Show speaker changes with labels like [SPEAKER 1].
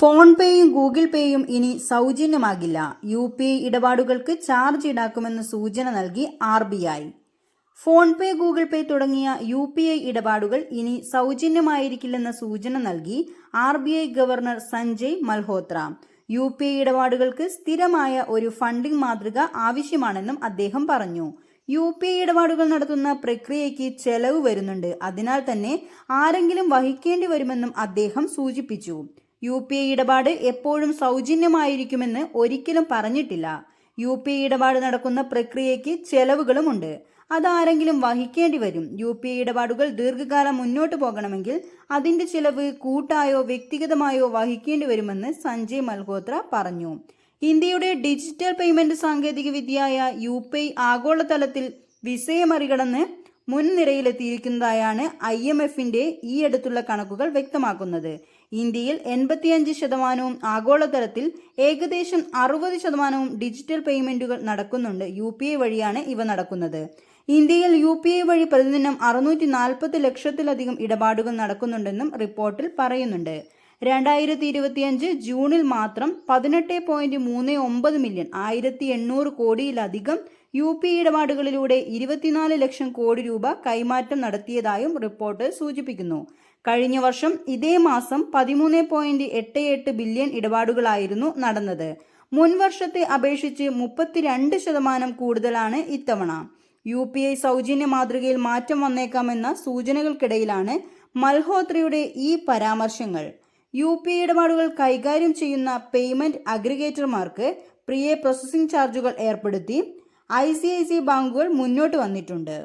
[SPEAKER 1] Phone പേയും Google പേയും ഇനി സൗജന്യമാകില്ല. യു പി ഐ ഇടപാടുകൾക്ക് ചാർജ് ഈടാക്കുമെന്ന് സൂചന നൽകി R B I. PhonePe Google Pay തുടങ്ങിയ യു പി ഐ ഇടപാടുകൾ ഇനി സൗജന്യമായിരിക്കില്ലെന്ന സൂചന നൽകി R B I governor Sanjay Malhotra. U P I ഇടപാടുകൾക്ക് സ്ഥിരമായ ഒരു ഫണ്ടിംഗ് മാതൃക ആവശ്യമാണെന്നും അദ്ദേഹം പറഞ്ഞു. യു പി ഐ ഇടപാടുകൾ നടത്തുന്ന പ്രക്രിയയ്ക്ക് ചെലവ് വരുന്നുണ്ട്. അതിനാൽ തന്നെ ആരെങ്കിലും വഹിക്കേണ്ടി വരുമെന്നും അദ്ദേഹം സൂചിപ്പിച്ചു. യു പി ഐ ഇടപാട് എപ്പോഴും സൗജന്യമായിരിക്കുമെന്ന് ഒരിക്കലും പറഞ്ഞിട്ടില്ല. യു പി ഐ ഇടപാട് നടക്കുന്ന പ്രക്രിയയ്ക്ക് ചെലവുകളുമുണ്ട്. അതാരെങ്കിലും വഹിക്കേണ്ടി വരും. യു പി ഐ ഇടപാടുകൾ ദീർഘകാലം മുന്നോട്ട് പോകണമെങ്കിൽ അതിന്റെ ചിലവ് കൂട്ടായോ വ്യക്തിഗതമായോ വഹിക്കേണ്ടി വരുമെന്ന് സഞ്ജയ് മൽഹോത്ര പറഞ്ഞു. ഇന്ത്യയുടെ ഡിജിറ്റൽ പേയ്മെന്റ് സാങ്കേതികവിദ്യയായ യു പി ഐ ആഗോളതലത്തിൽ വിസയെ മറികടന്ന് മുൻനിരയിലെത്തിയിരിക്കുന്നതായാണ് ഐ എം എഫിന്റെ ഈ അടുത്തുള്ള കണക്കുകൾ വ്യക്തമാക്കുന്നത്. ഇന്ത്യയിൽ എൺപത്തിയഞ്ച് ശതമാനവും ആഗോളതലത്തിൽ ഏകദേശം അറുപത് ശതമാനവും ഡിജിറ്റൽ പേയ്മെന്റുകൾ നടക്കുന്നുണ്ട് യു പി ഐ വഴിയാണ് ഇവ നടക്കുന്നത്. ഇന്ത്യയിൽ യു പി ഐ വഴി പ്രതിദിനം അറുന്നൂറ്റി നാൽപ്പത് ലക്ഷത്തിലധികം ഇടപാടുകൾ നടക്കുന്നുണ്ടെന്നും റിപ്പോർട്ടിൽ പറയുന്നുണ്ട്. രണ്ടായിരത്തി ഇരുപത്തിയഞ്ച് ജൂണിൽ മാത്രം പതിനെട്ട് പോയിന്റ് മൂന്ന് ഒമ്പത് മില്യൺ ആയിരത്തി എണ്ണൂറ് കോടിയിലധികം യു പി ഇടപാടുകളിലൂടെ ഇരുപത്തിനാല് ലക്ഷം കോടി രൂപ കൈമാറ്റം നടത്തിയതായും റിപ്പോർട്ട് സൂചിപ്പിക്കുന്നു. കഴിഞ്ഞ വർഷം ഇതേ മാസം പതിമൂന്ന് പോയിന്റ് എട്ട് എട്ട് ബില്യൺ ഇടപാടുകളായിരുന്നു നടന്നത്. മുൻ വർഷത്തെ അപേക്ഷിച്ച് മുപ്പത്തിരണ്ട് ശതമാനം കൂടുതലാണ് ഇത്തവണ. യു പി ഐ സൗജന്യ മാതൃകയിൽ മാറ്റം വന്നേക്കാമെന്ന സൂചനകൾക്കിടയിലാണ് മൽഹോത്രയുടെ ഈ പരാമർശങ്ങൾ. യു പി ഇടപാടുകൾ കൈകാര്യം ചെയ്യുന്ന പേയ്മെന്റ് അഗ്രിഗേറ്റർമാർക്ക് പ്രിയ പ്രോസസ്സിംഗ് ചാർജുകൾ ഏർപ്പെടുത്തി ഐ സി ഐ സി ബാങ്കുകൾ മുന്നോട്ട് വന്നിട്ടുണ്ട്.